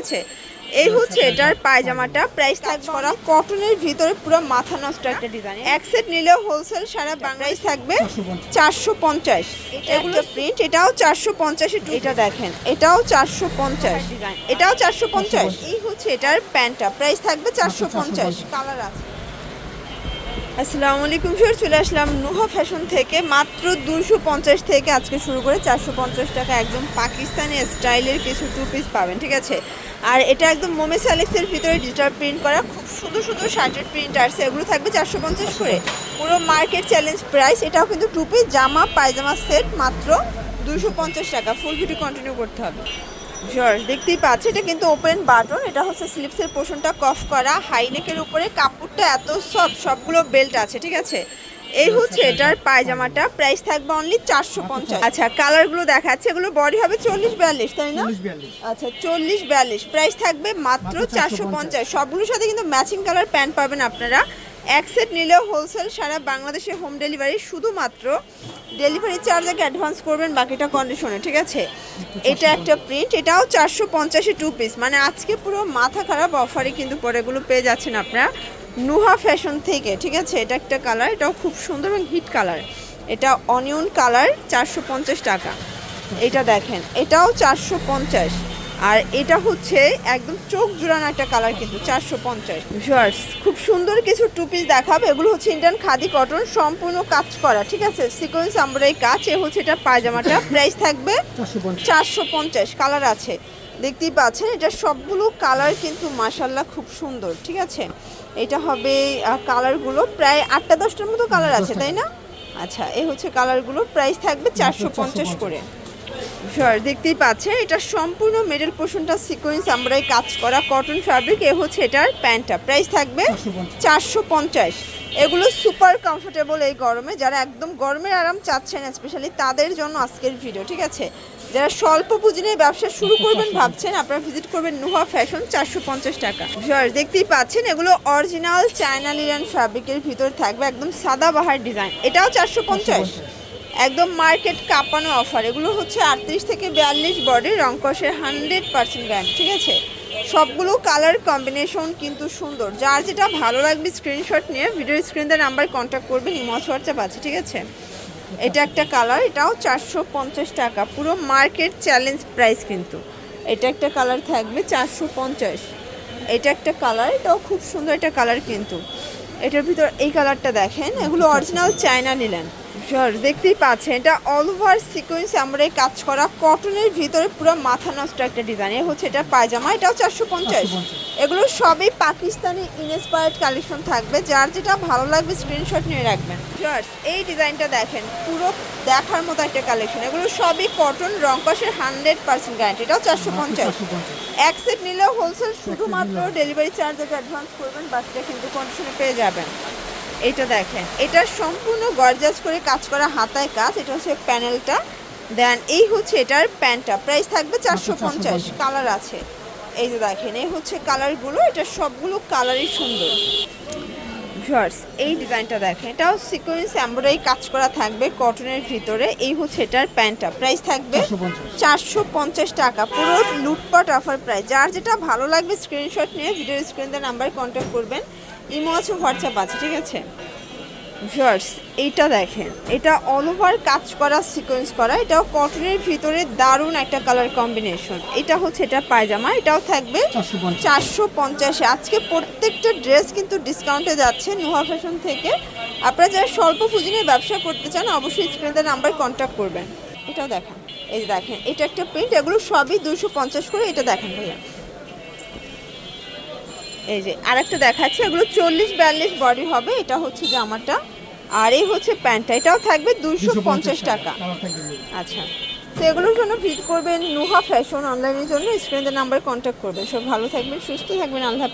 আছে। এই হচ্ছে এটার পায়জামাটা। প্রাইস থাকবে করা। কটনের ভিতরে পুরো মাথা নষ্ট একটা ডিজাইন এক সেট নিলে হোলসেল সারা বাংলায় থাকবে চারশো পঞ্চাশ। এগুলো প্রিন্ট এটাও চারশো পঞ্চাশে এটা দেখেন। এটাও চারশো পঞ্চাশ। এটাও চারশো পঞ্চাশ। এই হচ্ছে এটার প্যান্টটা প্রাইস থাকবে চারশো পঞ্চাশ। কালার আছে। আসসালামু আলাইকুম স্যার চলে আসলাম নুহা ফ্যাশন থেকে, মাত্র দুশো পঞ্চাশ থেকে আজকে শুরু করে চারশো পঞ্চাশ টাকা একদম পাকিস্তানি স্টাইলের কিছু টু পিস পাবেন, ঠিক আছে? আর এটা একদম মোমেস অ্যালেক্সের ভিতরে ডিজিটাল প্রিন্ট করা, খুব সুন্দর সুন্দর শার্টের প্রিন্ট আসছে, এগুলো থাকবে চারশো পঞ্চাশ করে। পুরো মার্কেট চ্যালেঞ্জ প্রাইস এটাও কিন্তু টু পিস জামা, পায়জামা সেট মাত্র দুশো পঞ্চাশ টাকা ফুল ভিডিও কন্টিনিউ করতে হবে। জর্জ দেখতেই পাচ্ছি এটা কিন্তু ওপেন বাটন এটা হচ্ছে স্লিপসের পোর্শনটা কফ করা হাইনেকের উপরে কাপড়টা এত সব সবগুলো বেল্ট আছে ঠিক আছে? এই হচ্ছে এটার পায়জামাটা প্রাইস থাকবে অনলি চারশো পঞ্চাশ। আচ্ছা কালারগুলো দেখাচ্ছে এগুলো বডি হবে চল্লিশ বিয়াল্লিশ তাই না? আচ্ছা চল্লিশ বিয়াল্লিশ প্রাইস থাকবে মাত্র চারশো পঞ্চাশ। সবগুলোর সাথে কিন্তু ম্যাচিং কালার প্যান্ট পাবেন আপনারা। এক সেট নিলেও হোলসেল সারা বাংলাদেশে হোম ডেলিভারি শুধুমাত্র ডেলিভারি চার্জ আগে অ্যাডভান্স করবেন বাকিটা কন্ডিশনে ঠিক আছে? এটা একটা প্রিন্ট এটাও চারশো পঞ্চাশে টু পিস মানে আজকে পুরো মাথা খারাপ অফারে কিন্তু পরেগুলো পেয়ে যাচ্ছেন আপনারা। নুহা ফ্যাশন থেকে, ঠিক আছে? এটা একটা কালার এটাও খুব সুন্দর এবং হিট কালার এটা অনিয়ন কালার চারশো পঞ্চাশ টাকা। এটা দেখেন, এটাও চারশো পঞ্চাশ। আর এটা হচ্ছে একদম চোখ জোড়ানো একটা কালার কিন্তু চারশো পঞ্চাশ। খুব সুন্দর কিছু টু পিস দেখাবে। এগুলো হচ্ছে ইন্ডিয়ান খাদি কটন সম্পূর্ণ কাজ করা ঠিক আছে? সিকোয়েন্স আমরাই কাজ এ হচ্ছে এটা পায়জামাটা। প্রাইস থাকবে চারশো পঞ্চাশ। কালার আছে। দেখতেই পাচ্ছেন এটা সবগুলো কালার কিন্তু মাসাল্লাহ খুব সুন্দর ঠিক আছে? এটা হবে কালারগুলো প্রায় আটটা দশটার মতো কালার আছে তাই না? আচ্ছা এই হচ্ছে কালারগুলো প্রাইস থাকবে চারশো পঞ্চাশ করে। দেখতেই পাচ্ছেন এটা সম্পূর্ণ মেডেল পোর্শনটা সিকোয়েন্স আমরাই কাজ করা কটন ফ্যাব্রিক এ হচ্ছে এটার প্যান্টটা। প্রাইস থাকবে চারশো পঞ্চাশ। এগুলো সুপার কমফোর্টেবল এই গরমে যারা একদম গরমের আরাম চাচ্ছেন স্পেশালি তাদের জন্য আজকের ভিডিও ঠিক আছে? যারা স্বল্প পুঁজি নিয়ে ব্যবসা শুরু করবেন ভাবছেন আপনারা ভিজিট করবেন নুহা ফ্যাশন চারশো পঞ্চাশ টাকা। দেখতেই পাচ্ছেন এগুলো অরিজিনাল চায়না লিরান ফ্যাব্রিকের ভিতর থাকবে একদম সাদা বাহার ডিজাইন এটাও চারশো পঞ্চাশ। একদম মার্কেট কাঁপানো অফার। এগুলো হচ্ছে আটত্রিশ থেকে বিয়াল্লিশ বডি রংকসের হান্ড্রেড পার্সেন্ট গ্যারান্টি ঠিক আছে? সবগুলো কালার কম্বিনেশন কিন্তু সুন্দর। যার যেটা ভালো লাগবে স্ক্রিনশট নিয়ে ভিডিও স্ক্রিনের নাম্বার কন্ট্যাক্ট করবেন ইমচ হোয়াটসঅ্যাপ আছে, ঠিক আছে? এটা একটা কালার এটাও চারশো পঞ্চাশ টাকা। পুরো মার্কেট চ্যালেঞ্জ প্রাইস কিন্তু। এটা একটা কালার থাকবে চারশো পঞ্চাশ। এটা একটা কালার এটাও খুব সুন্দর একটা কালার কিন্তু। এটার ভিতর এই কালারটা দেখেন, এগুলো অরিজিনাল চায়না নিলেন। শিওর দেখতেই পাচ্ছেন এটা অল ওভার সিকোয়েন্স আমরা কাজ করা কটনের ভিতরে পুরো মাথা নষ্ট একটা ডিজাইন এ হচ্ছে এটা পায়জামা এটাও চারশো পঞ্চাশ। এগুলো সবই পাকিস্তানি ইনস্পায়ার্ড কালেকশন থাকবে। যার যেটা ভালো লাগবে স্ক্রিনশট নিয়ে রাখবেন। শিওর এই ডিজাইনটা দেখেন পুরো দেখার মতো একটা কালেকশন এগুলো সবই কটন রংকসের হান্ড্রেড পার্সেন্ট গ্যারান্টি এটাও চারশো পঞ্চাশ। এক সেট নিলেও হোলসেল শুধুমাত্র ডেলিভারি চার্জ অ্যাডভান্স করবেন বাকিটা কিন্তু কন্ডিশনে পেয়ে যাবেন। এটা দেখেন এটা সম্পূর্ণ গর্জাস করে কাজ করা হাতায় কাজ এটা হচ্ছে প্যানেলটা। দেন এই হচ্ছে এটার প্যান্টটা প্রাইস থাকবে চারশো পঞ্চাশ। কালার আছে। এই যে দেখেন এই হচ্ছে কালারগুলো এটা সবগুলো কালারই সুন্দর। ভিউয়ার্স এই ডিজাইনটা দেখেন এটাও সিকোয়েন্স এমব্রয়ডারি কাজ করা থাকবে কটনের ভিতরে এই হচ্ছে এটার প্যান্টটা প্রাইস থাকবে চারশো পঞ্চাশ। টাকা পুরো লুটপাট অফার প্রাইস। যার যেটা ভালো লাগবে স্ক্রিনশট নিয়ে ভিডিও স্ক্রিনের নাম্বারে কন্ট্যাক্ট করবেন। ইমো আছে হোয়াটসঅ্যাপ আছে ঠিক আছে? ভিউয়ার্স এইটা দেখেন। এটা অল ওভার কাজ করা সিকোয়েন্স করা এটাও কটনের ভিতরে দারুণ একটা কালার কম্বিনেশন এটা হচ্ছে এটা পায়জামা এটাও থাকবে চারশো পঞ্চাশে। আজকে প্রত্যেকটা ড্রেস কিন্তু ডিসকাউন্টে যাচ্ছে নুহা ফ্যাশন থেকে। আপনারা যারা স্বল্প পুঁজি নিয়ে ব্যবসা করতে চান অবশ্যই স্ক্রিনের নাম্বার কন্ট্যাক্ট করবেন। এটাও দেখেন এই দেখেন এটা একটা প্রিন্ট এগুলো সবই দুশো পঞ্চাশ করে এটা দেখেন ভাইয়া। এই যে আরেকটা দেখাচ্ছে এগুলো চল্লিশ বিয়াল্লিশ বডি হবে এটা হচ্ছে জামাটা। আর এই হচ্ছে প্যান্টটা এটাও থাকবে দুশো পঞ্চাশ টাকা। আচ্ছা। তো এগুলোর জন্য ভিজিট করবেন নুহা ফ্যাশন অনলাইনের জন্য স্ক্রিনের নাম্বারে কন্ট্যাক্ট করবেন। সব ভালো থাকবেন সুস্থ থাকবেন আল্লাহ